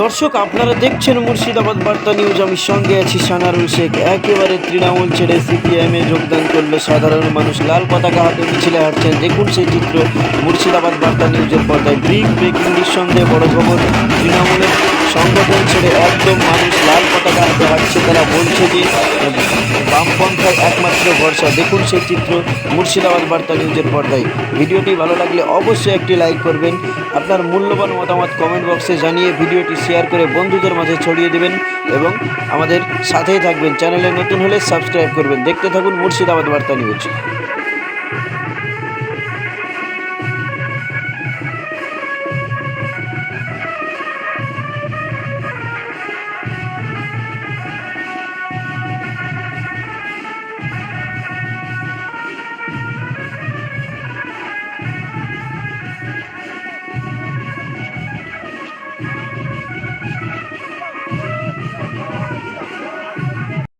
দর্শক, আপনারা দেখছেন মুর্শিদাবাদ বার্তা নিউজ। আমি সঙ্গে আছি সানারুল শেখ। একেবারে তৃণমূল ছেড়ে সিপিএমে যোগদান করল সাধারণ মানুষ। লাল পতাকা হাতে মিছিলে হাঁটছেন। দেখুন সেই চিত্র মুর্শিদাবাদ বার্তা নিউজের পর্দায়। ব্রিক ব্রেকিং নিঃসন্দেহে বড় খবর। তৃণমূলের সংগঠন ছেড়ে একদম মানুষ লাল পতাকা হাতে হাঁটছে, তারা বলছে যে বামপন্থার একমাত্র ভরসা। দেখুন সেই চিত্র, মুর্শিদাবাদ বার্তা নিউজের পর্দায়। ভিডিওটি ভালো লাগলে অবশ্যই একটি লাইক করবেন। আপনার মূল্যবান মতামত কমেন্ট বক্সে জানিয়ে ভিডিওটি শেয়ার করে বন্ধুদের মাঝে ছড়িয়ে দেবেন এবং আমাদের সাথেই থাকবেন। চ্যানেলে নতুন হলে সাবস্ক্রাইব করবেন। দেখতে থাকুন মুর্শিদাবাদ বার্তা নিউজ।